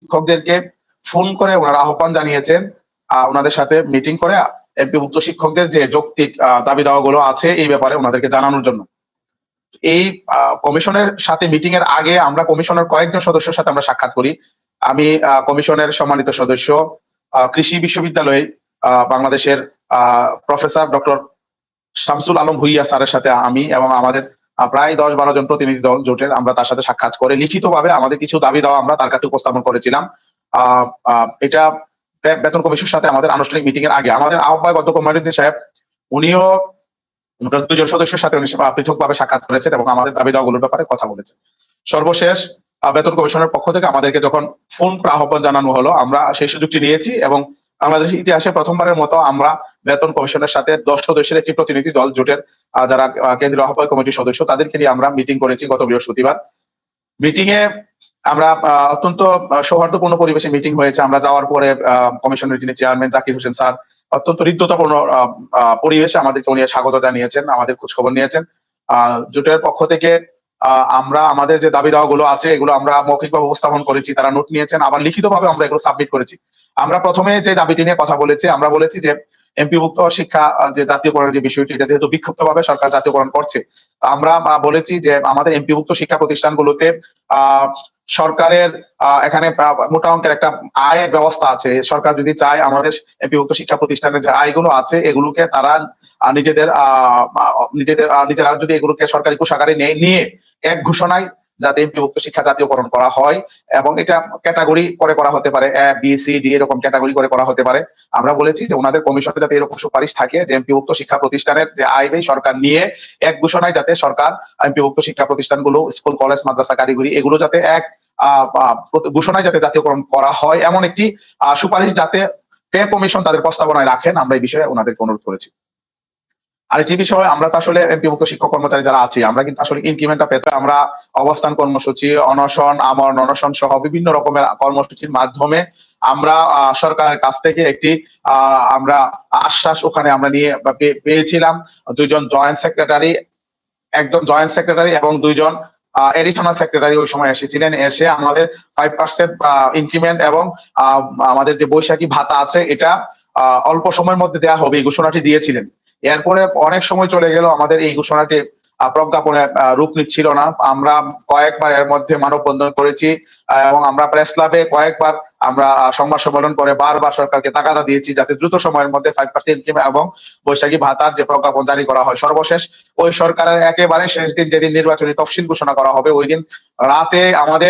শিক্ষকদেরকে ফোন করে ওনারা আহ্বান জানিয়েছেন ওনাদের সাথে মিটিং করে এমপিভুক্ত শিক্ষকদের যে যৌক্তিক দাবি দাওয়া গুলো আছে এই ব্যাপারে ওনাদেরকে জানানোর জন্য। এই কমিশনের সাথে মিটিং এর আগে আমরা কমিশনের কয়েকজন সদস্যের সাথে আমরা সাক্ষাৎ করি। আমি কমিশনের সম্মানিত সদস্য কৃষি বিশ্ববিদ্যালয়ে বাংলাদেশের প্রফেসর ডক্টর শামসুল আলম ভুইয়া স্যারের সাথে আমি এবং আমাদের প্রায় দশ বারো জন প্রতিনিধি দল জোটের আমরা তার সাথে সাক্ষাৎ করে লিখিতভাবে আমাদের কিছু দাবি দেওয়া আমরা তার কাছে উপস্থাপন করেছিলাম। এটা বেতন কমিশনের সাথে আমাদের আনুষ্ঠানিক মিটিং এর আগে। আমাদের আহ্বায়ক অধ্যক্ষ মহিউদ্দিন সাহেব, উনিও দুজন সদস্যের সাথে উনি পৃথকভাবে সাক্ষাৎ করেছেন এবং আমাদের দাবি দেওয়াগুলোর ব্যাপারে কথা বলেছেন। সর্বশেষ বেতন কমিশনের পক্ষ থেকে আমাদেরকে যখন ফোন করে আহ্বান জানানো হলো, আমরা সেই সুযোগটি নিয়েছি এবং বাংলাদেশের ইতিহাসে প্রথমবারের মতো আমরা বেতন কমিশনের সাথে দশ সদস্যের একটি প্রতিনিধি দল জোটের যারা কেন্দ্রীয় আহ্বায়ক কমিটির সদস্য তাদেরকে নিয়ে আমরা মিটিং করেছি গত বৃহস্পতিবার। মিটিং এ আমরা অত্যন্ত সৌহার্দ্যপূর্ণ পরিবেশে মিটিং হয়েছে। আমরা যাওয়ার পরে কমিশনের যিনি চেয়ারম্যান জাকির হোসেন স্যার অত্যন্ত হৃদ্যতাপূর্ণ পরিবেশে আমাদেরকে উনি স্বাগত জানিয়েছেন আমাদের খোঁজ খবর নিয়েছেন। আহ, জোটের পক্ষ থেকে আমরা আমাদের যে দাবি দাওয়া গুলো আছে এগুলো আমরা মৌখিকভাবে উপস্থাপন করেছি তারা নোট নিয়েছেন আবার লিখিতভাবে আমরা এগুলো সাবমিট করেছি। আমরা প্রথমে যে দাবিটি নিয়ে কথা বলেছি আমরা বলেছি যে এমপিভুক্ত শিক্ষা যে জাতীয়করণের যে বিষয়টি এটা যেহেতু বিক্ষিপ্ত ভাবে সরকার জাতীয়করণ করছে আমরা বলেছি যে আমাদের এমপিভুক্ত শিক্ষা প্রতিষ্ঠানগুলোতে সরকারের এখানে মোটা অঙ্কের একটা আয়ের ব্যবস্থা আছে। সরকার যদি চায় আমাদের এমপিভুক্ত শিক্ষা প্রতিষ্ঠানের যে আয়গুলো আছে এগুলোকে তারা নিজেদের আহ, নিজেদের নিজেরা যদি এগুলোকে সরকারি কোষাগারে নিয়ে এক ঘোষণায় যাতে এমপিভুক্ত শিক্ষা জাতীয়করণ করা হয় এবং এটা ক্যাটাগরি করে করা হতে পারে এ বি সি ডি এরকম ক্যাটাগরি করে করা হতে পারে। আমরা বলেছি যে ওনাদের কমিশনে যাতে এরকম সুপারিশ থাকে যে এমপিভুক্ত শিক্ষা প্রতিষ্ঠানের যে ব্যয় সরকার নিয়ে এক ঘোষণায় যাতে সরকার এমপিভুক্ত শিক্ষা প্রতিষ্ঠানগুলো, স্কুল, কলেজ, মাদ্রাসা, কারিগরি এগুলো যাতে এক ঘোষণায় যাতে জাতীয়করণ করা হয় এমন একটি সুপারিশ যাতে কমিশন তাদের প্রস্তাবনায় রাখেন আমরা এই বিষয়ে ওনাদেরকে অনুরোধ করেছি। আরেকটি বিষয়, আমরা তো আসলে এমপিভুক্ত শিক্ষক কর্মচারী যারা আছি, আমরা কিন্তু আসলে ইনক্রিমেন্টটা পেতে আমরা অবস্থান কর্মসূচি, অনশন, আমরণ, অনশন সহ বিভিন্ন রকমের কর্মসূচির মাধ্যমে আমরা সরকারের কাছ থেকে একটি আমরা আশ্বাস ওখানে আমরা নিয়ে পেয়েছিলাম। দুইজন জয়েন্ট সেক্রেটারি, একজন জয়েন্ট সেক্রেটারি এবং দুইজন এডিশনাল সেক্রেটারি ওই সময় এসেছিলেন। এসে আমাদের ফাইভ পার্সেন্ট ইনক্রিমেন্ট এবং আমাদের যে বৈশাখী ভাতা আছে, এটা অল্প সময়ের মধ্যে দেওয়া হবে এই ঘোষণাটি দিয়েছিলেন। এরপরে অনেক সময় চলে গেল, আমাদের এই ঘোষণাটি প্রজ্ঞাপনে রূপ নিচ্ছিল না। আমরা কয়েকবার এর মধ্যে মানববন্ধন করেছি এবং আমরা প্রেস ক্লাবে কয়েকবার আমরা সংবাদ সম্মেলন করে বারবার সরকারকে তাগাদা দিয়েছি যাতে দ্রুত সময়ের মধ্যে ফাইভ পার্সেন্ট এবং বৈশাখী ভাতার যে প্রজ্ঞাপন জারি করা হয় সর্বশেষ, ওই সরকারের একেবারে শেষ দিন যেদিন নির্বাচনী তফসিল ঘোষণা করা হবে, ওই দিন রাতে আমাদের